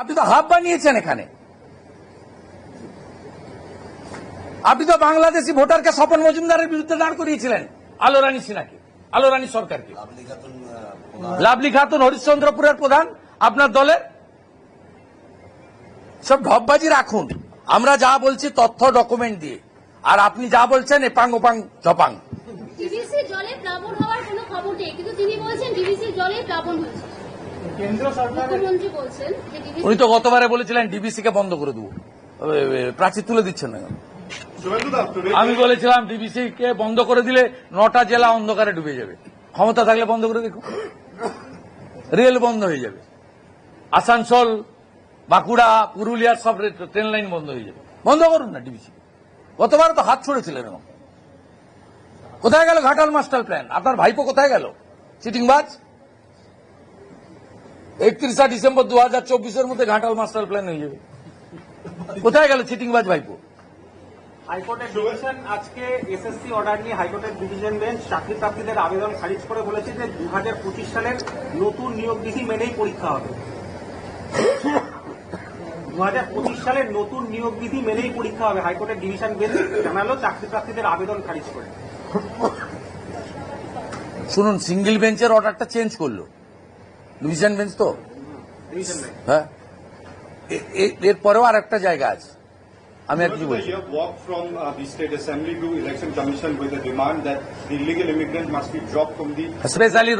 আপনি তো হাব বানিয়েছেন এখানে। আপনি তো বাংলাদেশি ভোটারকে স্বপন মজুমদারের বিরুদ্ধে দাঁড় করিয়েছিলেন আলো রানী সিনাকে আলো রানী সরকারকে। লাভলি খাতুন হরিশ্চন্দ্রপুরের প্রধান, আপনার দলের সব ঢপবাজি রাখুন, আমরা যা বলছি তথ্য ডকুমেন্ট দিয়ে। আর আপনি যা বলছেন, এপাং ওপাং ঝপাং। জলে প্লাবন হওয়ার কোনো খবর নেই, কিন্তু তিনি বলছেন জলে প্লাবন হয়েছে। উনি তো গতবারে বলেছিলেন ডিবিসি কে বন্ধ করে দেবো। প্রাচীর তুলে দিচ্ছেন না আমি বলেছিলাম ডিবিসি কে বন্ধ করে দিলে নটা জেলা অন্ধকারে ডুবে যাবে। ক্ষমতা থাকলে বন্ধ করে দেখুন। রেল বন্ধ হয়ে যাবে। আসানসোল বাঁকুড়া পুরুলিয়ার সব রে- ট্রেন লাইন বন্ধ হয়ে যাবে। বন্ধ করুন না ডিবিসি গতবার তো হাত ছড়েছিলেন কোথায় গেল ঘাটাল মাস্টার প্ল্যান? আপনার ভাইপো কোথায় গেল? চিটিংবাজ? একত্রিশা ডিসেম্বর দু হাজার চব্বিশের মধ্যে ঘাটাল মাস্টার প্ল্যান হয়ে যাবে। কোথায় গেল চিটিংবাজ ভাইপো? হাইকোর্টের ডিভিশন আজকে এসএসসি অর্ডার নিয়ে হাইকোর্টের ডিভিশন বেঞ্চ চাকরি প্রার্থীদের আবেদন খারিজ করে বলেছে যে দু হাজার পঁচিশ সালের নতুন নিয়োগ বিধি মেনেই পরীক্ষা হবে। দু হাজার পঁচিশ সালের নতুন নিয়োগ বিধি মেনেই পরীক্ষা হবে হাইকোর্টের ডিভিশন বেঞ্চ জানালো চাকরি প্রার্থীদের আবেদন খারিজ করে। শুনুন সিঙ্গেল বেঞ্চের অর্ডারটা চেঞ্জ করল। ডিভিশন বেঞ্চ তো হ্যাঁ এরপরেও আর একটা জায়গা আছে আমি আর কিছু বলছি you from uh, the state assembly to election commission with a demand that the illegal immigrant must be dropped from the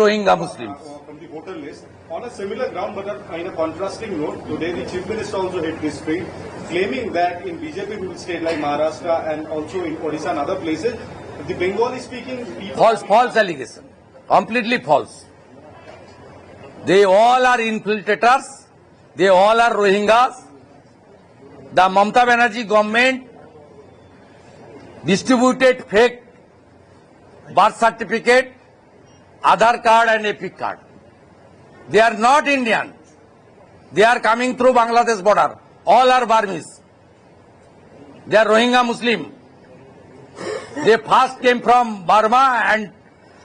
Rohingya Muslim uh, from the voter list. On a similar ground, but in a contrasting note, today the chief minister also hit this street, claiming that in BJP-ruled state like Maharashtra and also in Odisha and other places, the Bengali-speaking people. false false allegation completely false they all are infiltrators they all are rohingyas the mamta banerjee government distributed fake birth certificate aadhar card and epic card they are not indian they are coming through bangladesh border all are burmese they are rohingya muslim they first came from Burma and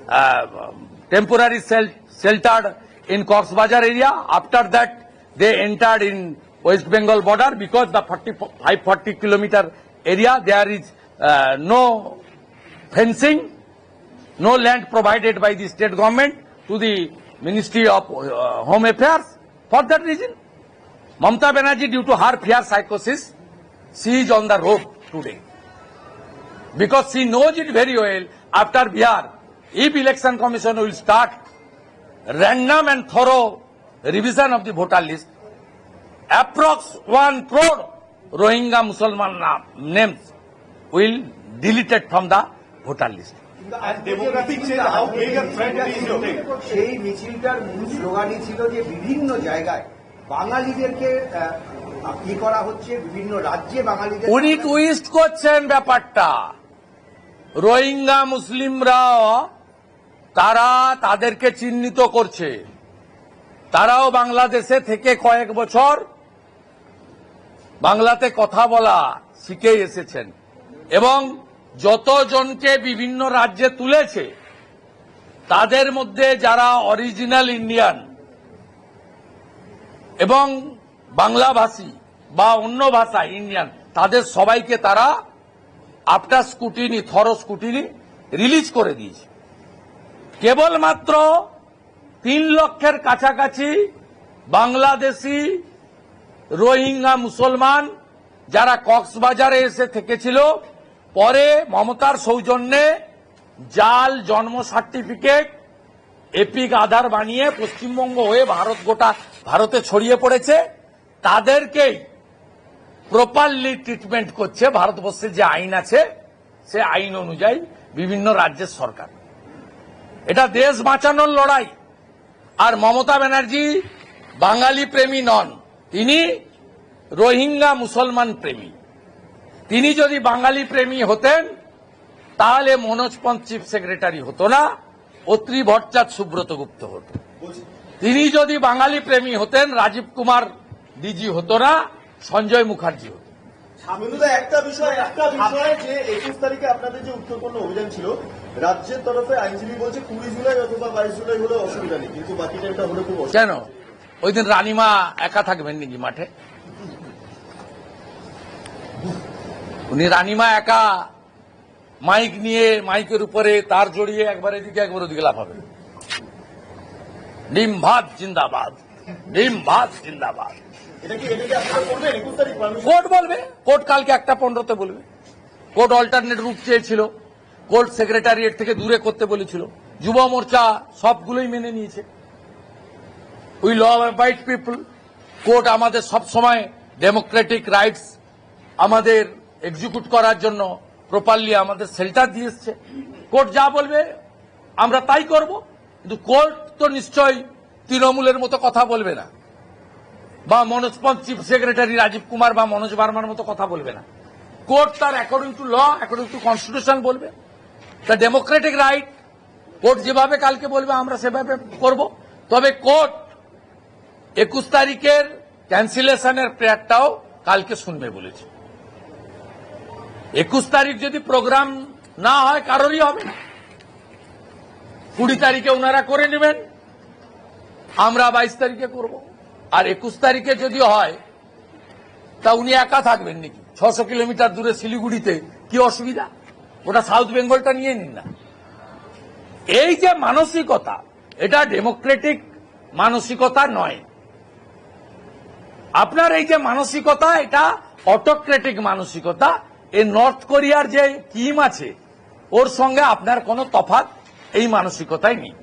uh, temporary sheltered in Cox's Bazar area. After that, they entered in West Bengal border because the 45 40 kilometer area there is uh, no fencing, no land provided by the state government to the Ministry of uh, Home Affairs. For that reason, Mamta Banerjee, due to her fear psychosis, she is on the road today because she knows it very well after Bihar, if election commission will start random and thorough revision of the voter list, approx one crore Rohingya na- names will deleted from the voter list. সেই মিছিলটার মূল স্লোগানই ছিল যে বিভিন্ন জায়গায় বাঙালিদেরকে কি করা হচ্ছে বিভিন্ন রাজ্যে বাঙালিদের উনি টুইস্ট করছেন ব্যাপারটা রোহিঙ্গা মুসলিমরা তারা তাদেরকে চিহ্নিত করছে। তারাও বাংলাদেশে থেকে কয়েক বছর বাংলাতে কথা বলা শিখে এসেছেন এবং যতজনকে বিভিন্ন রাজ্যে তুলেছে, তাদের মধ্যে যারা অরিজিনাল ইন্ডিয়ান এবং বাংলাভাষী বা অন্য ভাষা ইন্ডিয়ান তাদের সবাইকে তারা after scrutiny thorough scrutiny release করে দিয়েছে। কেবলমাত্র তিন লক্ষের কাছাকাছি বাংলাদেশি রোহিঙ্গা মুসলমান যারা কক্সবাজারে এসে থেকেছিল, পরে মমতার সৌজন্যে জাল জন্ম সার্টিফিকেট, এপিক আধার বানিয়ে পশ্চিমবঙ্গ হয়ে ভারত গোটা ভারতে ছড়িয়ে পড়েছে। তাদেরকেই প্রপারলি ট্রিটমেন্ট করছে ভারতবর্ষের যে আইন আছে, সে আইন অনুযায়ী বিভিন্ন রাজ্যের সরকার। এটা দেশ বাঁচানোর লড়াই। আর মমতা ব্যানার্জি বাঙালি প্রেমী নন। তিনি রোহিঙ্গা মুসলমান প্রেমী। তিনি যদি বাঙালি প্রেমী হতেন, তাহলে মনোজ পন্থ চিফ সেক্রেটারি হতো না, অত্রি ভট্টাচার্য সুব্রত গুপ্ত হতো। তিনি যদি বাঙালি প্রেমী হতেন, রাজীব কুমার ডিজি হতো না, সঞ্জয় মুখার্জি হতো। একটা বিষয় একটা বিষয় যে একুশ তারিখে আপনাদের যে উত্তরপূর্ণ অভিযান ছিল রাজ্যের তরফে আইনজীবী বলছে কুড়ি জুলাই অথবা বাইশ জুলাই হলে অসুবিধা নেই কিন্তু বাকি টাইমটা হলে খুব কেন? ওই দিন রানিমা একা থাকবেন নাকি মাঠে? উনি রানিমা একা মাইক নিয়ে মাইকের উপরে তার জড়িয়ে একবার এদিকে একবার ওদিকে লাফাবে ডিম ভাত জিন্দাবাদ। ডিম ভাত জিন্দাবাদ কোর্ট বলবে কোর্ট কালকে একটা পনেরোতে বলবে। কোর্ট অল্টারনেট রুট চেয়েছিল। কোর্ট সেক্রেটারিয়েট থেকে দূরে করতে বলেছিল। যুব মোর্চা সবগুলোই মেনে নিয়েছে। We law abide people court আমাদের সব সময় ডেমোক্রেটিক রাইটস আমাদের এক্সিকিউট করার জন্য প্রপারলি আমাদের সেল্টার দিয়ে এসছে। কোর্ট যা বলবে, আমরা তাই করব। কিন্তু কোর্ট তো নিশ্চয়ই তৃণমূলের মতো কথা বলবে না। বা মনোজ পন্থ চিফ সেক্রেটারি রাজীব কুমার বা মনোজ বার্মার মতো কথা বলবে না। কোর্ট তার according to law according to constitution বলবে। দ্য ডেমোক্রেটিক রাইট কোর্ট যেভাবে কালকে বলবে, আমরা সেভাবে করব। তবে কোর্ট একুশ তারিখের ক্যান্সেলেশনের প্রেয়ারটাও কালকে শুনবে বলেছে। একুশ তারিখ যদি প্রোগ্রাম না হয়, কারোরই হবে না। কুড়ি তারিখে ওনারা করে নেবেন, আমরা বাইশ তারিখে করব। আর একুশ তারিখে যদি হয়, তা উনি একা থাকবেন নাকি? ছশো কিলোমিটার দূরে শিলিগুড়িতে কি অসুবিধা? ওটা সাউথ বেঙ্গলটা নিয়ে নিন না। এই যে মানসিকতা, এটা ডেমোক্রেটিক মানসিকতা নয়। আপনার এই যে মানসিকতা, এটা অটোক্রেটিক মানসিকতা। এই নর্থ কোরিয়ার যে কিম আছে, ওর সঙ্গে আপনার কোনো তফাত এই মানসিকতাই নেই।